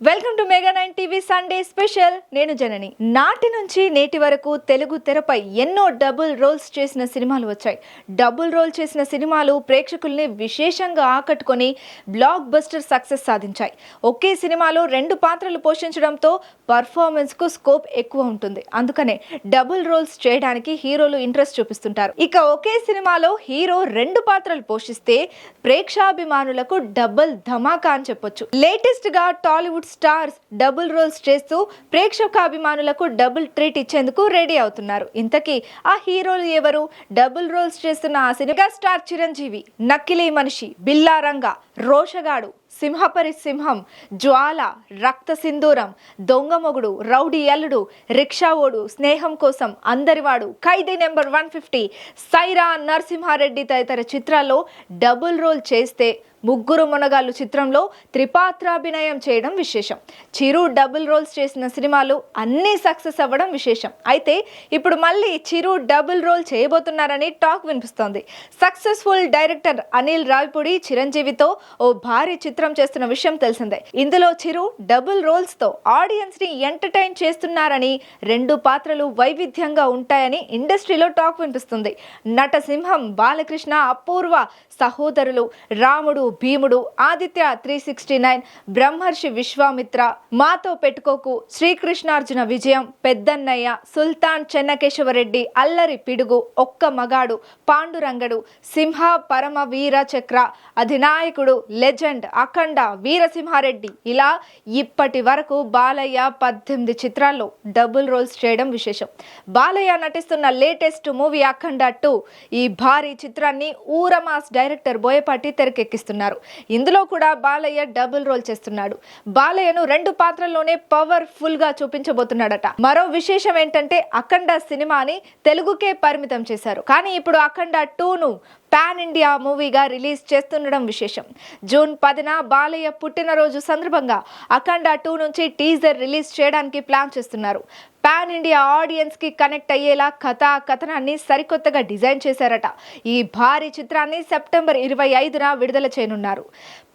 Welcome to mega nine TV Sunday special. నేను జనని. నాటి నుంచి నేటి వరకు తెలుగు తెరపై ఎన్నో డబుల్ రోల్స్ చేసిన సినిమాలు వచ్చాయి. డబుల్ రోల్ చేసిన సినిమాలు ప్రేక్షకుల్ని విశేషంగా ఆకట్టుకొని బ్లాక్ బస్టర్ సక్సెస్ సాధించాయి. ఒకే సినిమాలో రెండు పాత్రలు పోషించడంతో పర్ఫార్మెన్స్కు స్కోప్ ఎక్కువ ఉంటుంది. అందుకనే డబుల్ రోల్స్ చేయడానికి హీరోలు ఇంట్రెస్ట్ చూపిస్తుంటారు. ఇక ఒకే సినిమాలో హీరో రెండు పాత్రలు పోషిస్తే ప్రేక్షాభిమానులకు డబుల్ ధమాకా అని చెప్పొచ్చు. లేటెస్ట్గా Tollywood Bollywood stars double roles చేస్తూ ప్రేక్షకాభిమానులకు డబుల్ ట్రీట్ ఇచ్చేందుకు రెడీ అవుతున్నారు. ఇంతకీ ఆ హీరోలు ఎవరు? డబుల్ రోల్స్ చేస్తున్న ఆ సినిమా స్టార్ చిరంజీవి నక్కిలీ మనిషి బిల్లారంగ రోషగాడు సింహపరి సింహం జ్వాల రక్త సింధూరం దొంగమొగుడు రౌడీ అల్లుడు రిక్షా ఓడు Sneham Kosam Andarivaadu Khaidi number one fifty Syeraa Narasimha Reddy తదితర చిత్రాల్లో డబుల్ రోల్ చేస్తే ముగ్గురు మునగాళ్ళు చిత్రంలో త్రిపాత్రాభినయం చేయడం విశేషం. చిరు డబుల్ రోల్స్ చేసిన సినిమాలు అన్నీ సక్సెస్ అవ్వడం విశేషం. అయితే ఇప్పుడు మళ్ళీ చిరు డబుల్ రోల్ చేయబోతున్నారని టాక్ వినిపిస్తోంది. సక్సెస్ఫుల్ డైరెక్టర్ అనిల్ రావిపూడి చిరంజీవితో ఓ భారీ చిత్రం చేస్తున్న విషయం తెలిసిందే. ఇందులో చిరు డబుల్ రోల్స్తో ఆడియన్స్ని ఆడియన్స్ని ఎంటర్టైన్ చేస్తున్నారని రెండు పాత్రలు వైవిధ్యంగా ఉంటాయని ఇండస్ట్రీలో టాక్ వినిపిస్తుంది. నటసింహం బాలకృష్ణ అపూర్వ సహోదరులు రాముడు భీముడు ఆదిత్య త్రీ సిక్స్టీ నైన్ బ్రహ్మర్షి విశ్వామిత్ర మాతో పెట్టుకోకు శ్రీకృష్ణార్జున విజయం పెద్దన్నయ్య సుల్తాన్ చెన్నకేశవరెడ్డి అల్లరి పిడుగు ఒక్క మగాడు పాండురంగడు సింహ పరమ వీర చక్ర అధినాయకుడు లెజెండ్ అఖండ వీరసింహారెడ్డి. ఇలా ఇప్పటి వరకు బాలయ్య పద్దెనిమిది చిత్రాల్లో డబుల్ రోల్స్ చేయడం విశేషం. బాలయ్య నటిస్తున్న లేటెస్ట్ మూవీ అఖండ టూ ఈ భారీ చిత్రాన్ని ఊరమాస్ డైరెక్టర్ బోయపాటి తెరకెక్కిస్తున్నారు. ఇందులో కూడా బాలయ్య డబుల్ రోల్ చేస్తున్నాడు. బాలయ్యను రెండు పాత్రల్లోనే పవర్ఫుల్గా చూపించబోతున్నాడట. మరో విశేషం ఏంటంటే అఖండ సినిమాని తెలుగుకే పరిమితం చేశారు. కానీ ఇప్పుడు అఖండ టూను పాన్ ఇండియా మూవీగా రిలీజ్ చేస్తుండడం విశేషం. జూన్ పదిన బాలయ్య పుట్టినరోజు సందర్భంగా అఖండ టూ నుంచి టీజర్ రిలీజ్ చేయడానికి ప్లాన్ చేస్తున్నారు. పాన్ ఇండియా ఆడియన్స్కి కనెక్ట్ అయ్యేలా కథా కథనాన్ని సరికొత్తగా డిజైన్ చేశారట. ఈ భారీ చిత్రాన్ని సెప్టెంబర్ ఇరవై ఐదున విడుదల చేయనున్నారు.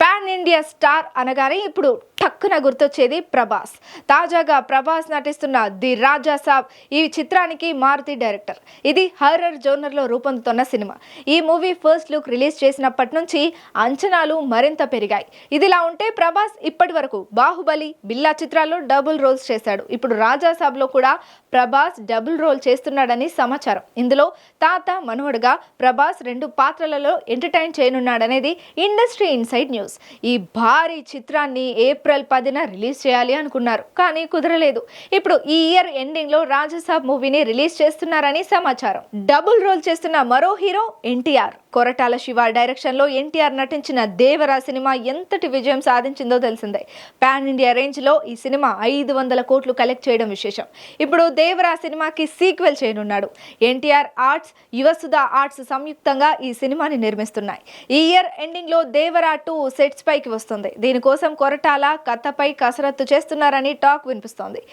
పాన్ ఇండియా స్టార్ అనగానే ఇప్పుడు టక్కున గుర్తొచ్చేది ప్రభాస్. తాజాగా ప్రభాస్ నటిస్తున్న ది రాజా సాబ్ ఈ చిత్రానికి మారుతి డైరెక్టర్. ఇది హర్రర్ జోనర్లో రూపొందుతున్న సినిమా. ఈ మూవీ ఫస్ట్ లుక్ రిలీజ్ చేసినప్పటి నుంచి అంచనాలు మరింత పెరిగాయి. ఇదిలా ఉంటే ప్రభాస్ ఇప్పటి వరకు బాహుబలి బిల్లా చిత్రాల్లో డబుల్ రోల్స్ చేశాడు. ఇప్పుడు రాజా సాబ్లో కూడా కూడా ప్రభాస్ డబుల్ రోల్ చేస్తున్నాడని సమాచారం. ఇందులో తాత మనవడుగా ప్రభాస్ రెండు పాత్రలలో ఎంటర్టైన్ చేయనున్నాడనేది ఇండస్ట్రీ ఇన్సైడ్ న్యూస్. ఈ భారీ చిత్రాన్ని ఏప్రిల్ పదిన రిలీజ్ చేయాలి అనుకున్నారు కానీ కుదరలేదు. ఇప్పుడు ఈ ఇయర్ ఎండింగ్లో రాజసాబ్ మూవీని రిలీజ్ చేస్తున్నారని సమాచారం. డబుల్ రోల్ చేస్తున్న మరో హీరో ఎన్టీఆర్. కొరటాల శివ డైరెక్షన్లో ఎన్టీఆర్ నటించిన దేవరా సినిమా ఎంతటి విజయం సాధించిందో తెలిసిందే. పాన్ ఇండియా రేంజ్లో ఈ సినిమా ఐదు వందల కోట్లు కలెక్ట్ చేయడం విశేషం. ఇప్పుడు దేవరా సినిమాకి సీక్వెల్ చేయనున్నాడు. ఎన్టీఆర్ ఆర్ట్స్ యువసుధ ఆర్ట్స్ సంయుక్తంగా ఈ సినిమాని నిర్మిస్తున్నాయి. ఈ ఇయర్ ఎండింగ్లో దేవరా టూ సెట్స్ పైకి వస్తుంది. దీనికోసం కొరటాల కథపై కసరత్తు చేస్తున్నారని టాక్ వినిపిస్తోంది.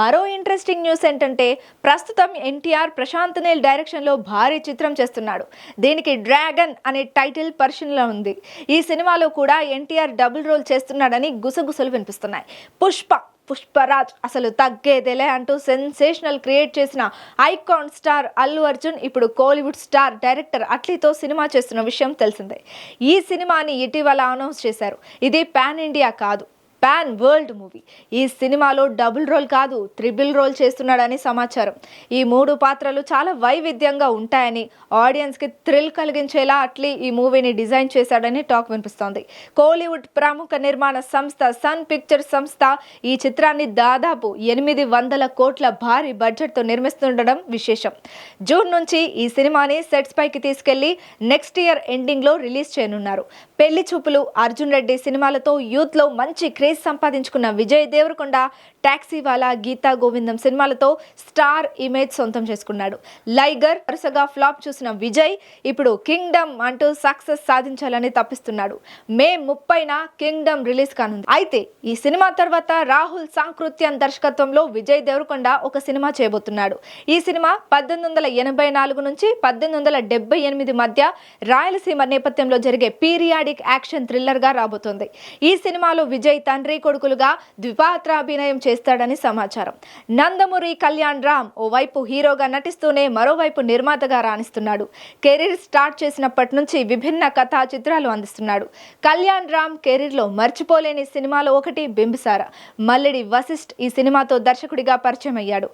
మరో ఇంట్రెస్టింగ్ న్యూస్ ఏంటంటే ప్రస్తుతం ఎన్టీఆర్ ప్రశాంత్ నేల్ డైరెక్షన్లో భారీ చిత్రం చేస్తున్నాడు. దీనికి డ్రాగన్ అనే టైటిల్ పరిశీలనలో ఉంది. ఈ సినిమాలో కూడా ఎన్టీఆర్ డబుల్ రోల్ చేస్తున్నాడని గుసగుసలు వినిపిస్తున్నాయి. పుష్ప పుష్పరాజ్ అసలు తగ్గేదేలే అంటూ సెన్సేషనల్ క్రియేట్ చేసిన ఐకాన్ స్టార్ అల్లు అర్జున్ ఇప్పుడు కోలీవుడ్ స్టార్ డైరెక్టర్ అట్లీతో సినిమా చేస్తున్న విషయం తెలిసిందే. ఈ సినిమాని ఇటీవల అనౌన్స్ చేశారు. ఇది పాన్ ఇండియా కాదు. పాన్ వరల్డ్ మూవీ ఈ సినిమాలో డబుల్ రోల్ కాదు త్రిబుల్ రోల్ చేస్తున్నాడని సమాచారం. ఈ మూడు పాత్రలు చాలా వైవిధ్యంగా ఉంటాయని ఆడియన్స్కి థ్రిల్ కలిగించేలా అట్లీ ఈ మూవీని డిజైన్ చేశాడని టాక్ వినిపిస్తోంది. కోలీవుడ్ ప్రముఖ నిర్మాణ సంస్థ సన్ పిక్చర్ సంస్థ ఈ చిత్రాన్ని దాదాపు ఎనిమిది వందల కోట్ల భారీ బడ్జెట్తో నిర్మిస్తుండడం విశేషం. జూన్ నుంచి ఈ సినిమాని సెట్స్ పైకి తీసుకెళ్ళి నెక్స్ట్ ఇయర్ ఎండింగ్లో రిలీజ్ చేయనున్నారు. పెళ్ళి చూపులు అర్జున్ రెడ్డి సినిమాలతో యూత్లో మంచి క్రేజ్ సంపాదించుకున్న విజయ్ దేవరకొండ టాక్సీ వాలా గీతా గోవిందం సినిమాలతో స్టార్ ఇమేజ్ సొంతం చేసుకున్నాడు. లైగర్ వరుసగా ఫ్లాప్ చూసిన విజయ్ ఇప్పుడు కింగ్డమ్ అంటూ సక్సెస్ సాధించాలని తప్పిస్తున్నాడు. మే ముప్పైన కింగ్డమ్ రిలీజ్ కానుంది. అయితే ఈ సినిమా తర్వాత రాహుల్ సాంకృత్యం దర్శకత్వంలో విజయ్ దేవరకొండ ఒక సినిమా చేయబోతున్నాడు. ఈ సినిమా పద్దెనిమిది వందల ఎనభై నాలుగు నుంచి పద్దెనిమిది వందల డెబ్బై ఎనిమిది మధ్య రాయలసీమ నేపథ్యంలో జరిగే పీరియాడిక్ యాక్షన్ థ్రిల్లర్గా రాబోతోంది. ఈ సినిమాలో విజయ్ తన తండ్రి కొడుకులుగా ద్విపాత్రాభినయం చేస్తాడని సమాచారం. నందమూరి కళ్యాణ్ రామ్ ఓవైపు హీరోగా నటిస్తూనే మరోవైపు నిర్మాతగా రాణిస్తున్నాడు. కెరీర్ స్టార్ట్ చేసినప్పటి నుంచి విభిన్న కథా చిత్రాలు అందిస్తున్నాడు. కళ్యాణ్ రామ్ కెరీర్లో మర్చిపోలేని సినిమాలో ఒకటి బింబిసార. మల్లెడి వశిష్ఠ్ ఈ సినిమాతో దర్శకుడిగా పరిచయం అయ్యాడు.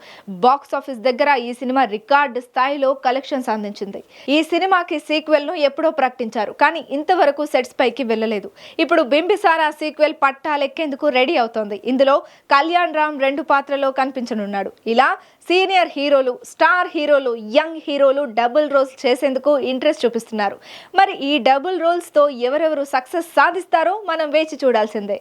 బాక్స్ ఆఫీస్ దగ్గర ఈ సినిమా రికార్డు స్థాయిలో కలెక్షన్స్ అందించింది. ఈ సినిమాకి సీక్వెల్ను ఎప్పుడో ప్రకటించారు కానీ ఇంతవరకు సెట్స్ పైకి వెళ్ళలేదు. ఇప్పుడు బింబిసారా సీక్వెల్ పట్టాలెక్కేందుకు రెడీ అవుతోంది. ఇందులో కళ్యాణ్ రామ్ రెండు పాత్రలో కనిపించనున్నాడు. ఇలా సీనియర్ హీరోలు స్టార్ హీరోలు యంగ్ హీరోలు డబుల్ రోల్స్ చేసేందుకు ఇంట్రెస్ట్ చూపిస్తున్నారు. మరి ఈ డబుల్ రోల్స్తో ఎవరెవరు సక్సెస్ సాధిస్తారో మనం వేచి చూడాల్సిందే.